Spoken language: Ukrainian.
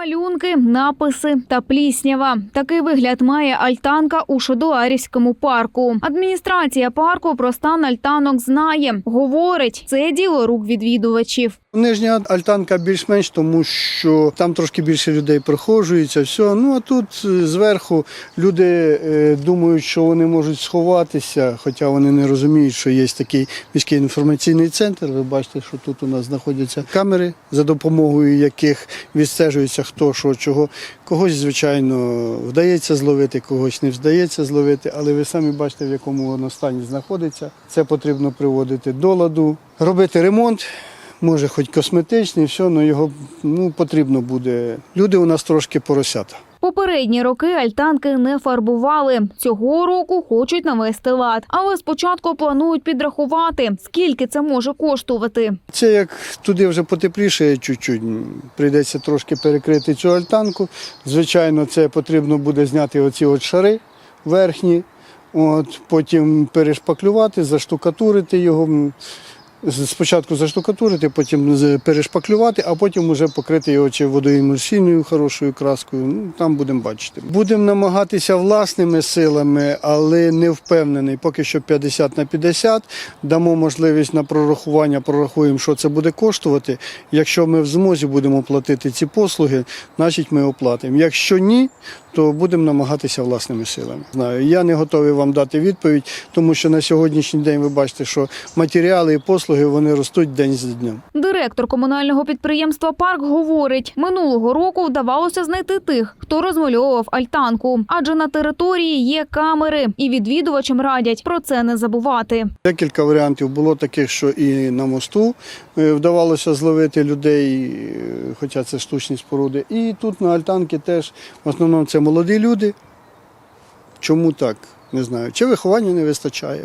Малюнки, написи та пліснява. Такий вигляд має альтанка у Шодуарівському парку. Адміністрація парку про стан альтанок знає. Говорить, це діло рук відвідувачів. Нижня альтанка більш-менш, тому що там трошки більше людей проходжується, все. Ну а тут е, зверху люди е, думають, що вони можуть сховатися, хоча вони не розуміють, що є такий міський інформаційний центр. Ви бачите, що тут у нас знаходяться камери, за допомогою яких відстежується хто що чого. Когось, звичайно, вдається зловити, когось не вдається зловити, але ви самі бачите, в якому воно стані знаходиться. Це потрібно приводити до ладу, робити ремонт. Може, хоч косметичний, все, але його ну, потрібно буде. Люди у нас трошки поросята. Попередні роки альтанки не фарбували. Цього року хочуть навести лад, але спочатку планують підрахувати, скільки це може коштувати. Це як туди вже потепліше чуть-чуть, прийдеться трошки перекрити цю альтанку. Звичайно, це потрібно буде зняти оці от шари верхні, от, потім перешпаклювати, заштукатурити його. Спочатку заштукатурити, потім перешпаклювати, а потім вже покрити його чи водоемульсійною хорошою краскою. Ну, там будемо бачити. Будемо намагатися власними силами, але не впевнений. Поки що 50 на 50. Дамо можливість на прорахування, прорахуємо, що це буде коштувати. Якщо ми в змозі будемо платити ці послуги, значить ми оплатимо. Якщо ні, то будемо намагатися власними силами. Знаю, я не готовий вам дати відповідь, тому що на сьогоднішній день ви бачите, що матеріали і послуги вони ростуть день за днем. Директор комунального підприємства Парк говорить, минулого року вдавалося знайти тих, хто розмальовував альтанку, адже на території є камери, і відвідувачам радять про це не забувати. Декілька варіантів було таких, що і на мосту е, вдавалося зловити людей, е, хоча це штучні споруди. І тут на альтанки теж в основному це молоді люди. Чому так? Не знаю. Чи виховання не вистачає.